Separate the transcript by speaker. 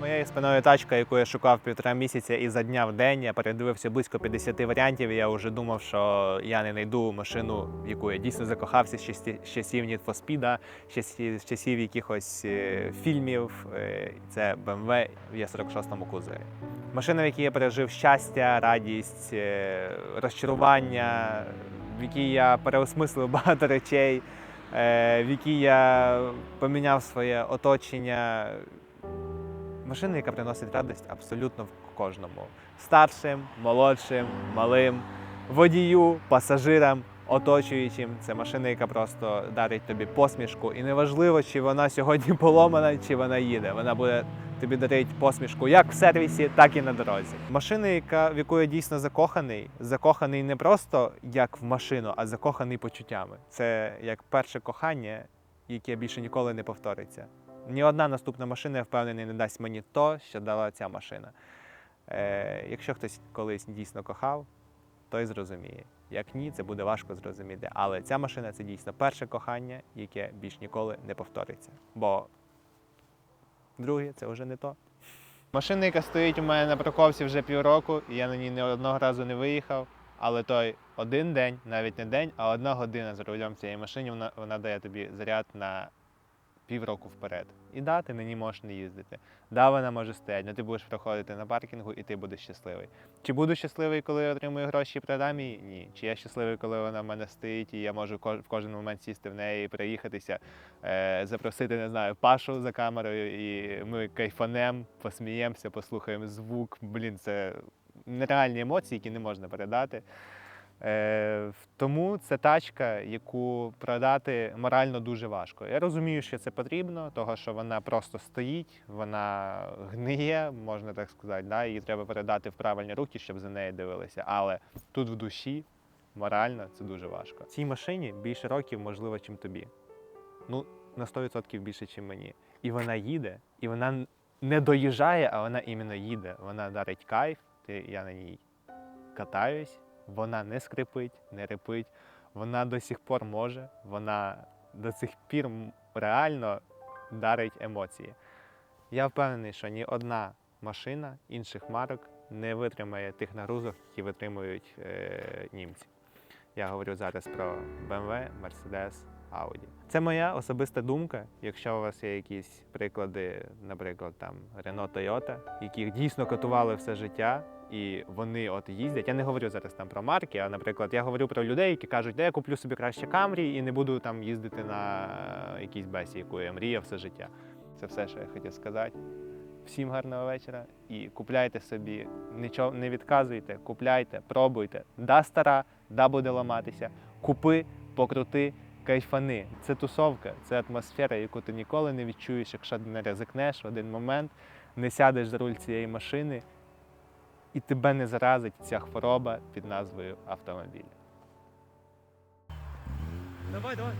Speaker 1: моєю спиною тачка, яку я шукав півтора місяця і за дня в день. Я передивився близько 50 варіантів. І я вже думав, що я не знайду машину, в яку я дійсно закохався з часів Need for Speed, з часів, якихось е, фільмів. Е, Це BMW в Є46 кузові. Машина, в якій я пережив щастя, радість, е, розчарування, в якій я переосмислив багато речей, в якій я поміняв своє оточення. Машина, яка приносить радість абсолютно в кожному: старшим, молодшим, малим, водію, пасажирам, оточуючим. Це машина, яка просто дарить тобі посмішку. І неважливо, чи вона сьогодні поломана, чи вона їде. Вона буде тобі дарить посмішку як в сервісі, так і на дорозі. Машина, яка, в яку я дійсно закоханий, закоханий не просто як в машину, а закоханий почуттями. Це як перше кохання, яке більше ніколи не повториться. Ні одна наступна машина, я впевнений, не дасть мені то, що дала ця машина. Е, якщо хтось колись дійсно кохав, той зрозуміє. Як ні, це буде важко зрозуміти. Але ця машина це дійсно перше кохання, яке більш ніколи не повториться. Бо друге це вже не то. Машина, яка стоїть у мене на парковці вже півроку, і я на ній не одного разу не виїхав. Але той один день, навіть не день, а одна година за рулем цієї машини, вона, вона дає тобі заряд на півроку вперед. І да, ти на ній можеш не їздити. Да, вона може стояти, але ти будеш проходити на паркінгу і ти будеш щасливий. Чи буду щасливий, коли я отримую гроші і продам її? Ні. Чи я щасливий, коли вона в мене стоїть, і я можу в кожен момент сісти в неї приїхатися, е, запросити, не знаю, Пашу за камерою, і ми кайфанем, посміємося, послухаємо звук. Блін, це нереальні емоції, які не можна передати. Е, тому це тачка, яку продати морально дуже важко. Я розумію, що це потрібно, того що вона просто стоїть, вона гниє, можна так сказати. Да? Її треба передати в правильні руки, щоб за нею дивилися. Але тут в душі морально це дуже важко. Цій машині більше років, можливо, чим тобі. Ну, на 100% більше, ніж мені. І вона їде, і вона не доїжджає, а вона іменно їде. Вона дарить кайф, ти, я на ній катаюсь, вона не скрипить, не репить, вона до сих пор може, вона до сих пір реально дарить емоції. Я впевнений, що ні одна машина інших марок не витримає тих нагрузок, які витримують е, німці. Я говорю зараз про BMW, Mercedes, Audi. Це моя особиста думка. Якщо у вас є якісь приклади, наприклад, там Renault Toyota, яких дійсно катували все життя, і вони от їздять. Я не говорю зараз там про марки, а наприклад, я говорю про людей, які кажуть, де я куплю собі краще Camry і не буду там їздити на якійсь бесі, яку я мріяв все життя. Це все, що я хотів сказати. Всім гарного вечора і купляйте собі, нічого не відказуйте, купляйте, пробуйте. Да стара, да буде ламатися. Купи, покрути, кайфани. Це тусовка, це атмосфера, яку ти ніколи не відчуєш, якщо не ризикнеш в один момент, не сядеш за руль цієї машини, і тебе не заразить ця хвороба під назвою автомобіль. Давай, давай.